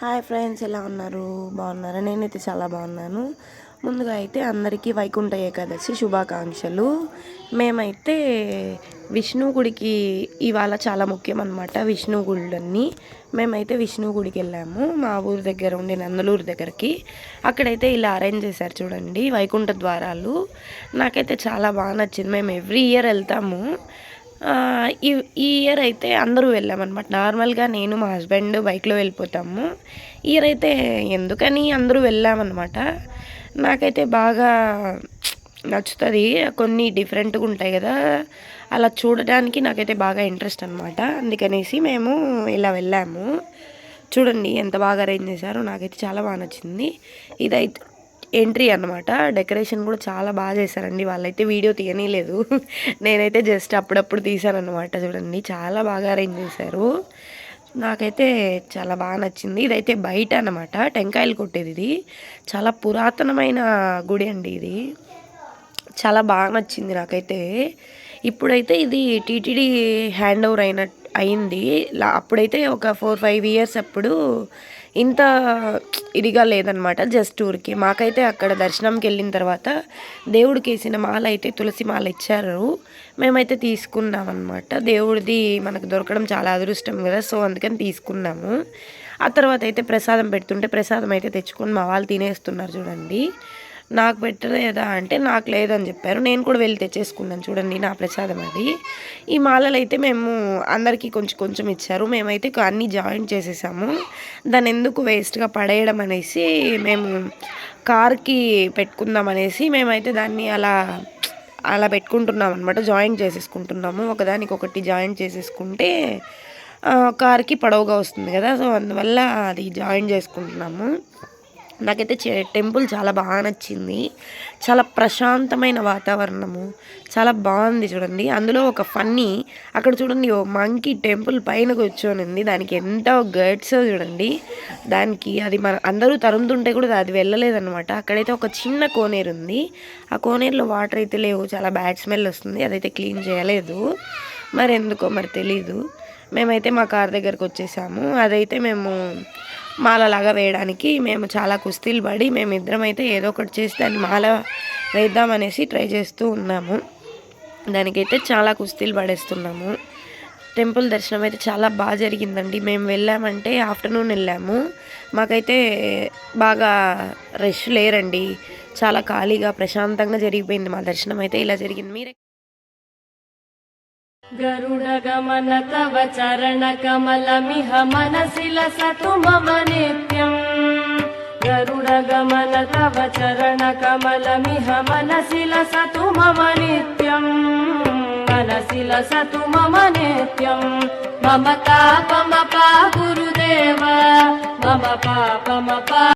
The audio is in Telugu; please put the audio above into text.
హాయ్ ఫ్రెండ్స్ ఎలా ఉన్నారు? బాగున్నారా? నేనైతే చాలా బాగున్నాను. ముందుగా అయితే అందరికీ వైకుంఠ ఏకాదశి శుభాకాంక్షలు. మేమైతే విష్ణు గుడికి ఇవాళ చాలా ముఖ్యం అనమాట విష్ణు గుళ్ళన్నీ. మేమైతే విష్ణు గుడికి వెళ్ళాము మా ఊరి దగ్గర ఉండే నందలూరు దగ్గరికి. అక్కడైతే ఇలా అరేంజ్ చేశారు చూడండి వైకుంఠ ద్వారాలు. నాకైతే చాలా బాగా నచ్చింది. మేము ఎవ్రీ ఇయర్ వెళ్తాము. ఈ ఈ ఇయర్ అయితే అందరూ వెళ్ళామన్నమాట. నార్మల్గా నేను మా హస్బెండ్ బైక్లో వెళ్ళిపోతాము. ఇయర్ అయితే ఎందుకని అందరూ వెళ్ళామన్నమాట. నాకైతే బాగా నచ్చుతుంది. కొన్ని డిఫరెంట్గా ఉంటాయి కదా. అలా చూడడానికి నాకైతే బాగా ఇంట్రెస్ట్ అనమాట అందుకనేసి మేము ఇలా వెళ్ళాము. చూడండి ఎంత బాగా అరేంజ్ చేశారో నాకైతే చాలా బాగా నచ్చింది. ఇదైతే ఎంట్రీ అనమాట డెకరేషన్ కూడా చాలా బాగా చేశారండి. వాళ్ళైతే వీడియో తీయనీలేదు. నేనైతే జస్ట్ అప్పుడప్పుడు తీశానమాట చూడండి చాలా బాగా అరేంజ్ చేశారు. నాకైతే చాలా బాగా నచ్చింది. ఇదైతే బయట అనమాట టెంకాయలు కొట్టేది ఇది. చాలా పురాతనమైన గుడి అండి ఇది. చాలా బాగా నచ్చింది నాకైతే. ఇప్పుడైతే ఇది టీటీడీ హ్యాండ్ ఓవర్ అయిన అయింది. అప్పుడైతే ఒక ఫోర్ ఫైవ్ ఇయర్స్ అప్పుడు ఇంత ఇదిగా లేదనమాట జస్ట్ ఊరికి. మాకైతే అక్కడ దర్శనంకి వెళ్ళిన తర్వాత దేవుడికి వేసిన మాల అయితే తులసి మాల ఇచ్చారు. మేమైతే తీసుకున్నాం అనమాట దేవుడిది మనకు దొరకడం చాలా అదృష్టం కదా సో అందుకని తీసుకున్నాము. ఆ తర్వాత అయితే ప్రసాదం పెడుతుంటే ప్రసాదం అయితే తెచ్చుకొని మా వాళ్ళు తినేస్తున్నారు చూడండి. నాకు పెట్టలేదా అంటే నాకు లేదని చెప్పారు. నేను కూడా వెళ్ళి తెచ్చేసుకున్నాను. చూడండి నా ప్రసాదం అది. ఈ మాలలు అయితే మేము అందరికీ కొంచెం కొంచెం ఇచ్చారు. మేమైతే అన్నీ జాయింట్ చేసేసాము. దాన్ని ఎందుకు వేస్ట్గా పడేయడం అనేసి మేము కార్కి పెట్టుకుందాం అనేసి మేమైతే దాన్ని అలా అలా పెట్టుకుంటున్నాం అనమాట జాయింట్ చేసేసుకుంటున్నాము. ఒకదానికి ఒకటి జాయింట్ చేసేసుకుంటే కార్కి పొడవుగా వస్తుంది కదా. సో అందువల్ల అది జాయిన్ చేసుకుంటున్నాము. నాకైతే టెంపుల్ చాలా బాగా నచ్చింది. చాలా ప్రశాంతమైన వాతావరణము. చాలా బాగుంది చూడండి. అందులో ఒక ఫన్నీ అక్కడ చూడండి ఓ మంకీ టెంపుల్ పైన కూర్చొని ఉంది. దానికి ఎంత గర్డ్స్ చూడండి. దానికి అది మన అందరూ తరుముతుంటే కూడా అది వెళ్ళలేదన్నమాట. అక్కడైతే ఒక చిన్న కోనేరు ఉంది. ఆ కోనేరులో వాటర్ అయితే లేవు. చాలా బ్యాడ్ స్మెల్ వస్తుంది. అదైతే క్లీన్ చేయలేదు. మరి ఎందుకో మరి తెలీదు. మేమైతే మా కార్ దగ్గరకు వచ్చేసాము. అదైతే మేము మాలలాగా వేయడానికి మేము చాలా కుస్తీలు పడి మేమిద్దరం అయితే ఏదో ఒకటి చేసి దాన్ని మాల వేద్దామనేసి ట్రై చేస్తూ ఉన్నాము. దానికైతే చాలా కుస్తీలు పడేస్తున్నాము. టెంపుల్ దర్శనం అయితే చాలా బాగా జరిగిందండి. మేము వెళ్ళామంటే ఆఫ్టర్నూన్ వెళ్ళాము. మాకైతే బాగా రష్ లేరండి. చాలా ఖాళీగా ప్రశాంతంగా జరిగిపోయింది మా దర్శనం అయితే. ఇలా జరిగింది. మీరే गरुडगमन तव चरणकमलमिह मनसि लसतु मम नित्यम्। गरुडगमन तव चरणकमलमिह मनसि लसतु मम नित्यम्। मनसि लसतु मम नित्यम्। मम तापमपा गुरुदेव। मम पापमपा